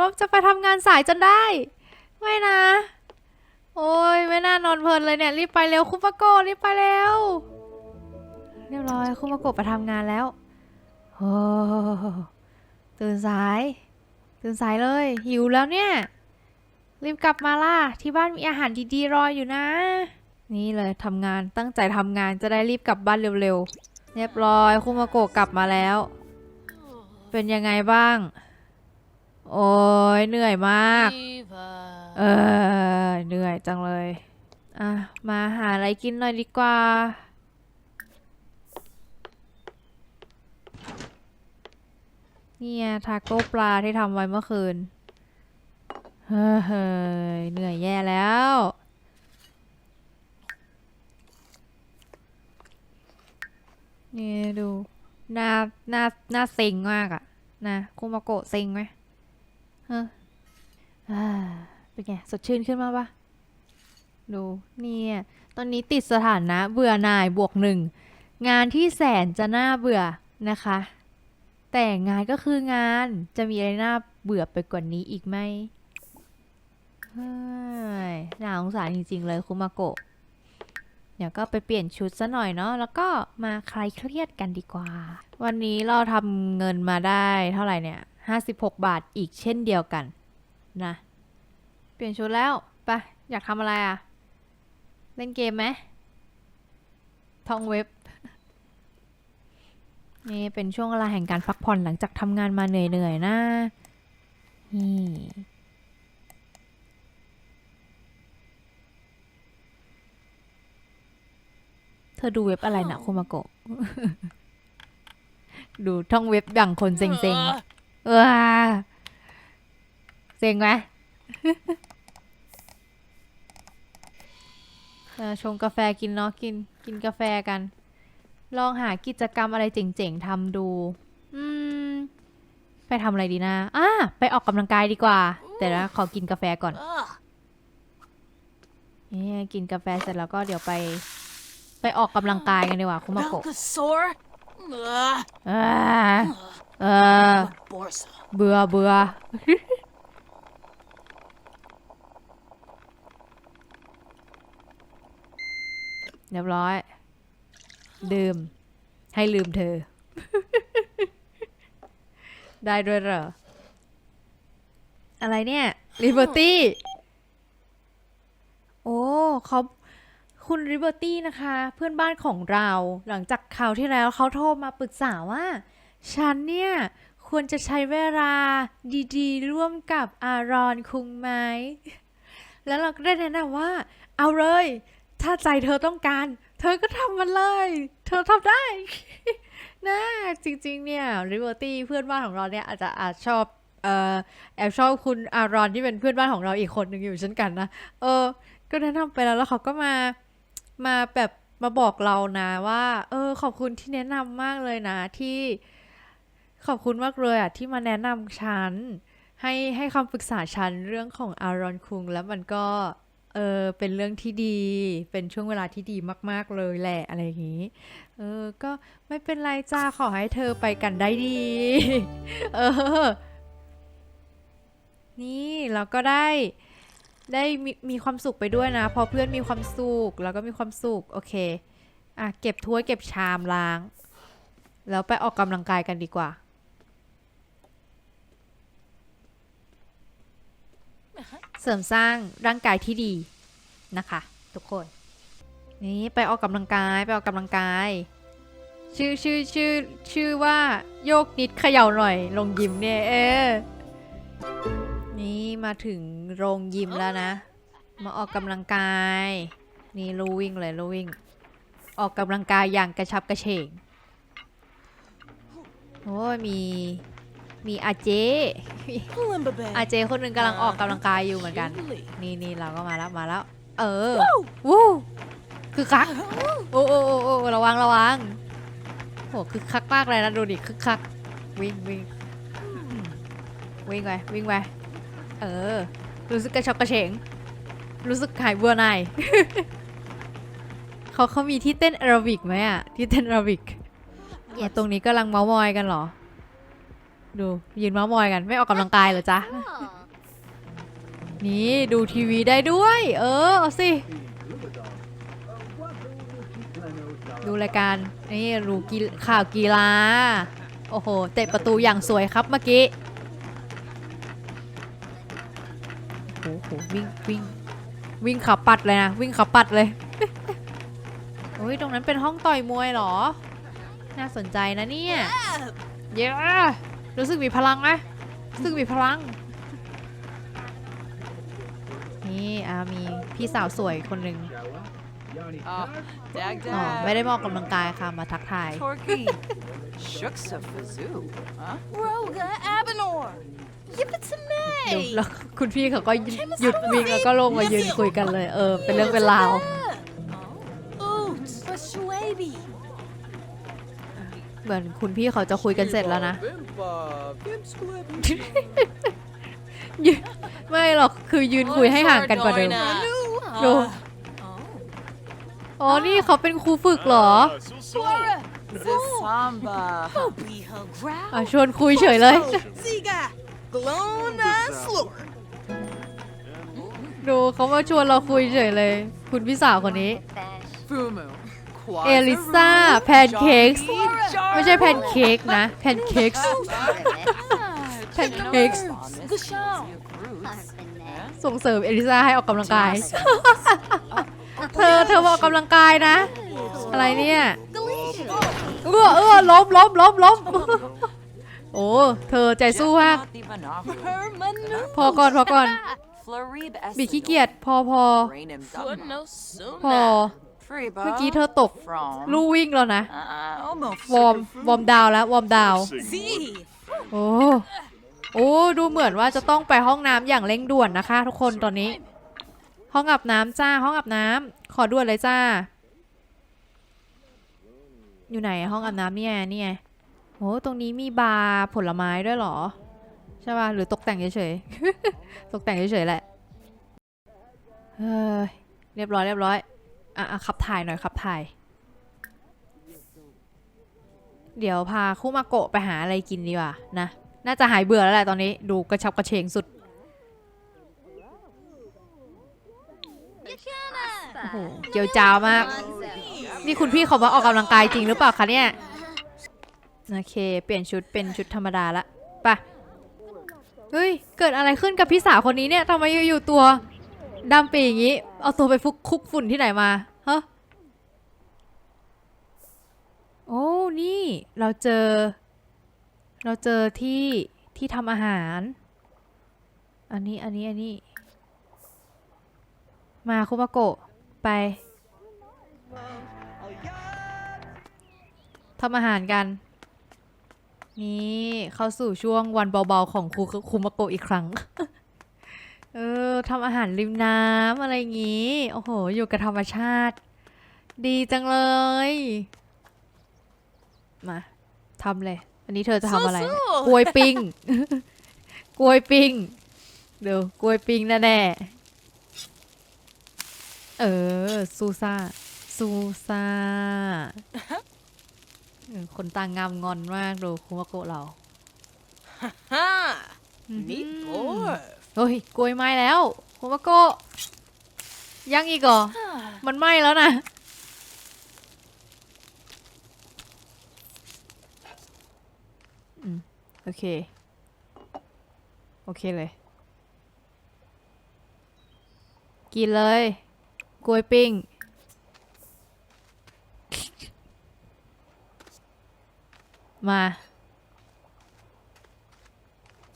ว่าจะไปทำงานสายจนได้ ไม่นะ โอ้ยไม่น่านอนเพลินเลยเนี่ยรีบไปเร็วคุปะโกรีบไปเร็วเรียบร้อยคุปะโกไปทำงานแล้วโอ้ตื่นสาย ตื่นสายเลย หิวแล้วเนี่ย รีบกลับมาล่ะ ที่บ้านมีอาหารดีๆรออยู่นะ นี่เลยทำงานตั้งใจทำงานจะได้รีบกลับบ้านเร็วๆ เรียบร้อยคุมาโกะกลับมาแล้ว เป็นยังไงบ้าง โอ้ยเหนื่อยมาก เออเหนื่อยจังเลย อะ มาหาอะไรกินหน่อยดีกว่า เนี่ยทาโก้ปลาที่ทำไว้เมื่อคืน เฮ้ยเหนื่อยแย่แล้วนี่ดูหน้าหน้าหน้าเซ็งมากอะนะคุมาโกะเซ็งไหม เออ่าเป็นไง สดชื่นขึ้นมาปะดูเนี่ย ตอนนี้ติดสถานะเบื่อหน่ายบวกหนึ่ง งานที่แสนจะน่าเบื่อนะคะ แต่งานก็คืองานจะมีอะไรน่าเบื่อไปกว่านี้อีกไหมเฮ้ยน่าสงสารจริง ๆ เลยคุมาโกะ เดี๋ยวก็ไปเปลี่ยนชุดซะหน่อยเนาะ แล้วก็มาคลายเครียดกันดีกว่า วันนี้เราทำเงินมาได้เท่าไหร่เนี่ย56 บาทอีกเช่นเดียวกันนะ เปลี่ยนชุดแล้วไปอยากทำอะไรอะ่ะ เล่นเกมไหมท่องเว็บ นี่เป็นช่วงเวลาแห่งการพักผ่อนหลังจากทำงานมาเหนื่อยๆนะนี่เธอดูเว็บอะไรนะคุมาโกะดูท่องเว็บดังคนเซ็งๆอะ เออเซ็งไหมเออชงกาแฟกินเนาะกินกินกาแฟกัน ลองหากิจกรรมอะไรเจ๋งๆทำดู อืม ไปทำอะไรดีนะอะไปออกกำลังกายดีกว่า แต่ละขอกินกาแฟก่อนนี่กินกาแฟเสร็จแล้วก็เดี๋ยวไป ไปออกกำลังกายกันดีกว่า คุมาโกะ Alka-sore? Ugh. เออเออ Borsa. เบื่อเบื่อเรียบร้อย ดื่ม ให้ลืมเธอ ได้ด้วยเหรอ อะไรเนี่ย Liberty โอ้เขาคุณ Liberty นะคะ เพื่อนบ้านของเราหลังจากข่าวที่แล้วเขาโทรมาปรึกษาว่า ฉันเนี่ยควรจะใช้เวลาดีๆ ร่วมกับอารอนคุงไหม แล้วเราก็ได้แนะนำว่า เอาเลย ถ้าใจเธอต้องการ เธอก็ทำมันเลย เธอทำได้ นะ จริงๆ เนี่ยริเวอร์ตี้เพื่อนบ้านของเราเนี่ยอาจจะอาจชอบเออแอบชอบคุณอารอนที่เป็นเพื่อนบ้านของเราอีกคนหนึ่งอยู่เช่นกันนะ เออ ก็แนะนำไปแล้วแล้วเขาก็มา มาแบบมาบอกเรานะว่า เออ ขอบคุณที่แนะนำมากเลยนะที่ ขอบคุณมากเลยอะที่มาแนะนำฉัน ให้ให้คำปรึกษาฉันเรื่องของอารอนคุง แล้วมันก็เออเป็นเรื่องที่ดี เป็นช่วงเวลาที่ดีมาก ๆ เลยแหละอะไรอย่างนี้ เออ ก็ไม่เป็นไรจ้าขอให้เธอไปกันได้ดี เออ นี่เราก็ได้ได้มีมีความสุขไปด้วยนะ พอเพื่อนมีความสุขแล้วก็มีความสุข โอเค อะ เก็บถ้วยเก็บชามล้าง แล้วไปออกกำลังกายกันดีกว่า เสริมสร้างร่างกายที่ดีนะคะ ทุกคน นี่ไปออกกำลังกายไปออกกำลังกาย ชื่อชื่อชื่อชื่อว่าโยกนิดเขย่าหน่อยลงยิมเนี่ยเออนี่มาถึงโรงยิมแล้วนะ มาออกกำลังกาย นี่ลูวิ่งเลยลูวิ่ง ออกกำลังกายอย่างกระชับกระเฉงโอ้มี มีอาเจ Limba bag. อาเจคนหนึ่งกำลังออกกำลังกายอยู่เหมือนกัน Jubilee. นี่นี่เราก็มาแล้วมาแล้ว เออวู้คือคัก โอ้โอ้โอ้โอ้ระวังระวังโหคือคักมากเลยนะดูดิคือคัก วิ่งวิ่งวิ่งไปวิ่งไปเออ รู้สึกกระชอกกระเฉง รู้สึกหายเบื่อหน่ายเขาเขามีที่เต้นแอโรบิกไหมอะที่เต้นแอโรบิก Yes. ตรงนี้กำลังเมามอยกันเหรอ ดูยืนเมามอยกันไม่ออกกำลังกายเหรอจ๊ะ นี่ดูทีวีได้ด้วย เออเอาสิ ดูรายการนี่รูกีข่าวกีฬา โอ้โห เตะประตูอย่างสวยครับเมื่อกี้โอ้โหวิ่งวิ่งวิ่งขับปัดเลยนะ วิ่งขับปัดเลย โอ้ยตรงนั้นเป็นห้องต่อยมวยเหรอ น่าสนใจนะเนี่ย เย้ รู้สึกมีพลังไหมรู้สึกมีพลัง นี่อามีพี่สาวสวยคนหนึ่ง Oh, dag อ๋อไม่ได้มาออกกำลังกายค่ะ มาทักทาย Torky. Shooks a fazoo, huh? Roga Abenor. Give it to เดี๋ยว me. แล้วคุณพี่เขาก็หยุดวิ่งแล้วก็ลงมายืนคุยกันเลย เออ เป็นเรื่องเป็นราว Oh, เหมือนคุณพี่เขาจะคุยกันเสร็จแล้วนะ ไม่หรอกคือยืนคุยให้ห่างกันกว่าเดิมดูอ๋อ นี่เขาเป็นครูฝึกเหรออชวนคุยเฉยเลย ดูเขามาชวนเราคุยเฉยเลย คุณพี่สาวคนนี้ Fumu. เอลิซ่าแพนเค้กไม่ใช่แพนเค้กนะแพนเค้ก Pancakes. Gushon. ส่งเสริมเอลิซ่าให้ออกกำลังกาย เธอเธอมาออกกำลังกายนะ อะไรเนี่ยเออเออล้มล้มล้มล้มโอ้เธอใจสู้มากพอก่อนพอก่อนบิดขี้เกียจพอพอพอ เมื่อกี้เธอตก ลู่วิ่งแล้วนะ วอร์ม วอร์มดาวน์แล้ว วอร์มดาวน์ Z. โอ้ โอ้ ดูเหมือนว่าจะต้องไปห้องน้ำอย่างเร่งด่วนนะคะ ทุกคนตอนนี้ ห้องอาบน้ำจ้า ห้องอาบน้ำขอด่วนเลยจ้า อยู่ไหนห้องอาบน้ำเนี่ยนี่ไงโอ้ตรงนี้มีบาร์ผลไม้ด้วยเหรอ ใช่ป่ะ หรือตกแต่งเฉยๆ ตกแต่งเฉยๆแหละ เฮ้ย เรียบร้อยเรียบร้อย อะขับถ่ายหน่อยขับถ่าย เดี๋ยวพาคู่มาโกะไปหาอะไรกินดีกว่านะ น่าจะหายเบื่อแล้วแหละตอนนี้ ดูกระชับกระเฉงสุด โอ้โห เจียวจ้าวมาก นี่คุณพี่เขามาออกกำลังกายจริงหรือเปล่าคะเนี่ย โอเค เปลี่ยนชุดเป็นชุดธรรมดาละไปะเฮ้ย เกิดอะไรขึ้นกับพี่สาวคนนี้เนี่ยทำไมอยู่ๆตัวดำปีอย่างนี้ เอาตัวไปฟุกคุกฝุ่นที่ไหนมา ฮะ โอ้ นี่เราเจอ เราเจอที่ที่ทำอาหาร อันนี้ อันนี้ อันนี้ มาคุมาโกะไปทำอาหารกัน นี่เข้าสู่ช่วงวันเบาๆของครูคุมาโกะอีกครั้ง เออทำอาหารริมน้ำอะไรอย่างงี้ โอ้โห อยู่กับธรรมชาติ ดีจังเลย มาทำเลย อันนี้เธอจะทำอะไรเนี่ยสู้ๆ กล้วยปิ้ง กล้วยปิ้ง เดี๋ยวกล้วยปิ้งแน่ๆเออ ซูซ่า ซูซ่าเออคนตางามงอนมากดูคุมาโกะเรา Ha. อื้อหื Neat อ boy. เฮ้ยกล้วยไหม้แล้วคุมาโกะยังอีกเหรอ มันไหม้แล้วนะ อืม โอ เค โอเคเลย กินเลย กล้วยปิ้ง มา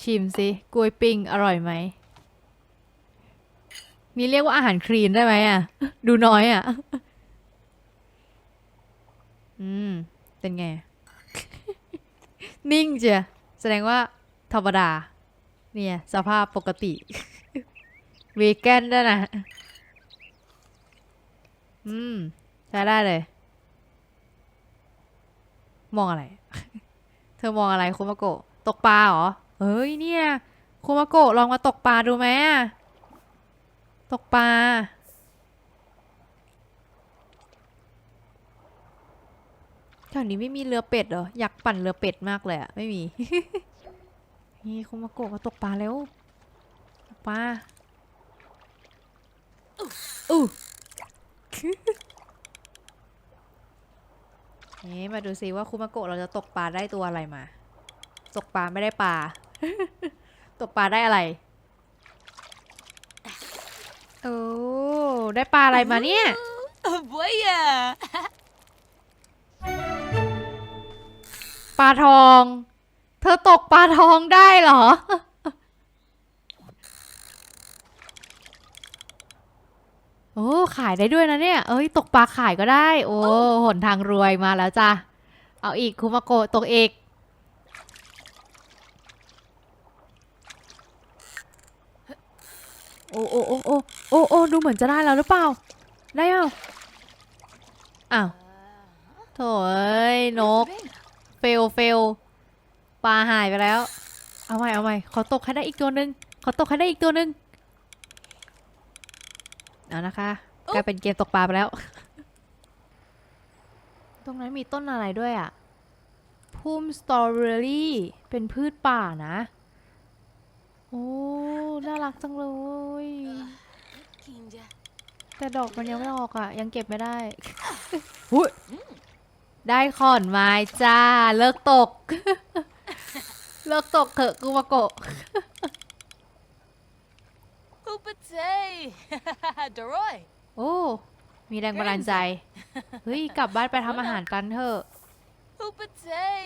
ชิมสิกล้วยปิ้ง อร่อยไหม นี่เรียกว่าอาหารคลีนได้ไหมอะ ดูน้อยอะ อืม เป็นไง นิ่งเจีย แสดงว่าธรรมดา เนี่ย สภาพปกติวีแกนด้วยนะ อืม ใช้ได้เลย มองอะไร เธอมองอะไรคุมาโกะตกปลาเหรอ เฮ้ยเนี่ยคุมาโกะลองมาตกปลาดูไหมตกปลา แถวนี้ไม่มีเรือเป็ดเหรอ อยากปั่นเรือเป็ดมากเลยอะไม่มี นี่คุมาโกะมาตกปลาเร็วตกปลาอู้นี่มาดูซิว่าคุมาโกะเราจะตกปลาได้ตัวอะไรมา ตกปลาไม่ได้ปลา ตกปลาได้อะไร โอ้ ได้ปลาอะไรมาเนี่ย Oh, boya! ปลาทอง เธอตกปลาทองได้เหรอ โอ้ ขายได้ด้วยนะเนี่ย เอ้ย ตกปลาขายก็ได้ โอ้ หนทางรวยมาแล้วจ้ะ เอาอีกคุมาโกะตกอีก โอ้โอ้โอ้โอ้โอ้โอ้ดูเหมือนจะได้แล้วหรือเปล่า ได้เปล่าอ้าวโถ่เอ้ยนก เฟลเฟลปลาหายไปแล้ว เอาใหม่เอาใหม่ขอตกให้ได้อีกตัวหนึ่งขอตกให้ได้อีกตัวหนึ่งเอานะคะกลายเป็นเกมตกปลาไปแล้ว ตรงนั้นมีต้นอะไรด้วยอะพุ่มสตรอเบอรี่เป็นพืชป่านะ โอ้ น่ารักจังเลย Kinja. แต่ดอกมันยังไม่ออกอะ ยังเก็บไม่ได้หุ้ย ได้ขอนไม้จ้า เลิกตก เลิกตกเถอะกูมาโกะ Hoopatay! Doroy! โอ้ มีแรงบันดาลใจ เฮ้ย กลับบ้านไปทำอาหารกันเถอะ Hoopatay!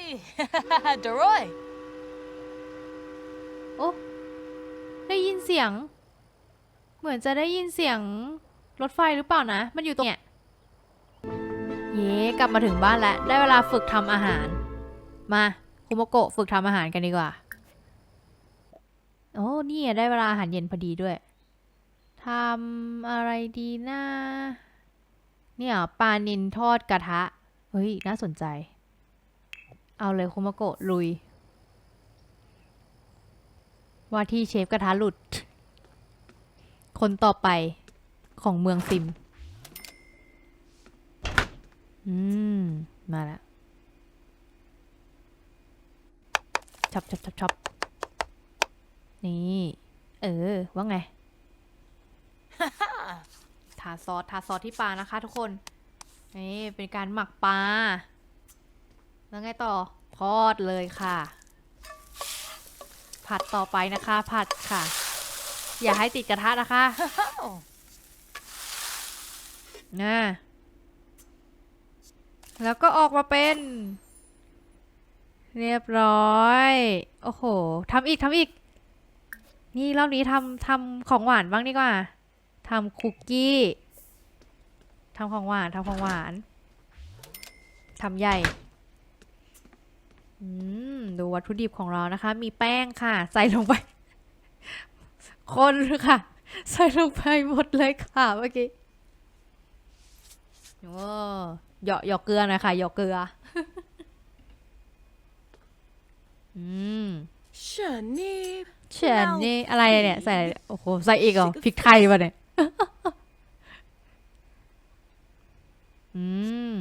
Doroy! โอ้ ได้ยินเสียง เหมือนจะได้ยินเสียงรถไฟหรือเปล่านะ มันอยู่ตรงเนี้ย เย้กลับมาถึงบ้านแล้ว ได้เวลาฝึกทำอาหาร มาคุโมโกะฝึกทำอาหารกันดีกว่า โอ้นี่ได้เวลาอาหารเย็นพอดีด้วยทำอะไรดีนะเนี่ยปลานินทอดกระทะ เฮ้ย น่าสนใจ เอาเลยคุโมโกะลุย ว่าที่เชฟกระทะหลุด คนต่อไปของเมืองซิม อืม มาล้วชับชับชับชับนี่ เออ ว่าไง ทาซอส ทาซอสที่ปลานะคะทุกคน นี่เป็นการหมักปลา แล้วไงต่อ ทอดเลยค่ะ ผัดต่อไปนะคะ ผัดค่ะ อย่าให้ติดกระทะนะคะ Oh, นะ แล้วก็ออกมาเป็น เรียบร้อย โอ้โหทำอีกทำอีก นี่รอบนี้ทำทำของหวานบ้างดีกว่าทำคุกกี้ทำของหวานทำของหวานทำใหญ่อืมดูวัตถุดิบของเรานะคะ มีแป้งค่ะ ใส่ลงไป คนค่ะ ใส่ลงไปหมดเลยค่ะเมื่อกี้ โอ้เหยาะเหยาะเกลือหน่อยค่ะเหยาะเกลือ อืม Shani. เฉียนนี่อะไรเนี่ยใส่อะไรโอ้โหใส่อีกเหรอพริกไทยป่ะเนี่ย อืม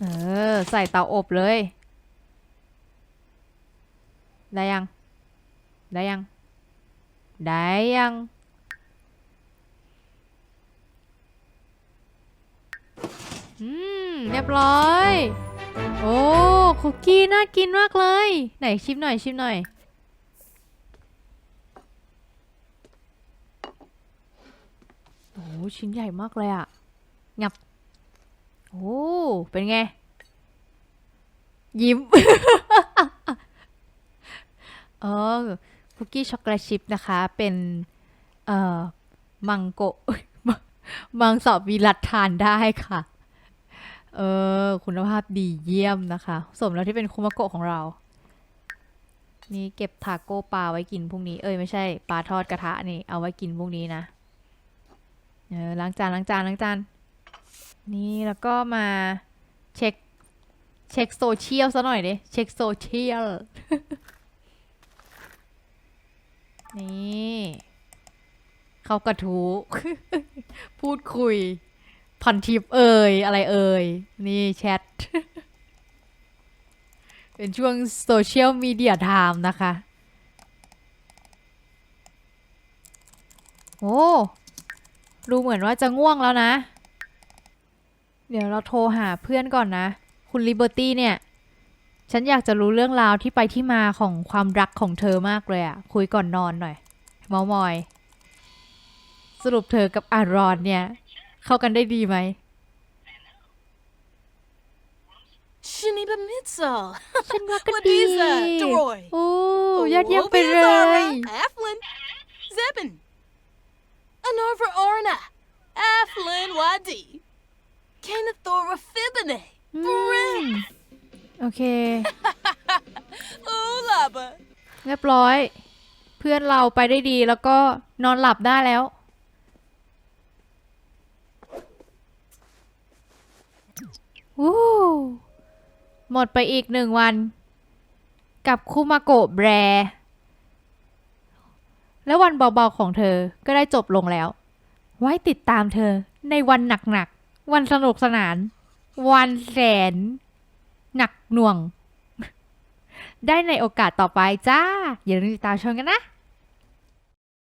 เออ ใส่เตาอบเลย ได้ยัง ได้ยัง ได้ยัง อืม เรียบร้อย โอ้ คุกกี้น่ากินมากเลย ไหนชิมหน่อยชิมหน่อย โอ้ ชิ้นใหญ่มากเลยอะงับ โอ้ เป็นไง ยิ้ม เออ คุกกี้ช็อกโกแลตชิพนะคะ เป็นเอ่อมังโกะมังมังสอบวีรัตทานได้ค่ะ เออ คุณภาพดีเยี่ยมนะคะ สมแล้วที่เป็นคุมาโกะของเรา นี่เก็บทาโก้ปลาไว้กินพรุ่งนี้ เอ้ยไม่ใช่ปลาทอดกระทะนี่เอาไว้กินพรุ่งนี้นะ เออล้างจานล้างจานล้างจาน นี่แล้วก็มาเช็คเช็คโซเชียลซะหน่อยดิ เช็คโซเชียล นี่เขากระทู้พูดคุยพันทิปเอ่ยอะไรเอ่ยนี่แชท เป็นช่วงโซเชียลมีเดียไทม์นะคะ โอ้ดูเหมือนว่าจะง่วงแล้วนะ เดี๋ยวเราโทรหาเพื่อนก่อนนะ คุณลิเบอร์ตี้เนี่ย ฉันอยากจะรู้เรื่องราวที่ไปที่มาของความรักของเธอมากเลยอะคุยก่อนนอนหน่อยเมามอย สรุปเธอกับอารอนเนี่ย เข้ากันได้ดีไหม Shiniba Mitzel. ฉันรักกัน What ดี is that, Troy? โอ้ยอดเยี่ยมไปเล Whoopie ย Zara, Aflin. Zebin. Anorva Orna. Aflin Wadi. Kanathora Fibine. อืม โอเค Ooh, Laba. เรียบร้อย เพื่อนเราไปได้ดีแล้วก็นอนหลับได้แล้ว วู้หมดไปอีกหนึ่งวัน กับคุมาโกะแบร และวันเบาๆของเธอก็ได้จบลงแล้ว ไว้ติดตามเธอในวันหนักๆ วันสนุกสนาน วันแสน หนักหน่วง ได้ในโอกาสต่อไปจ้า อย่าลืมติดตามชมกันนะ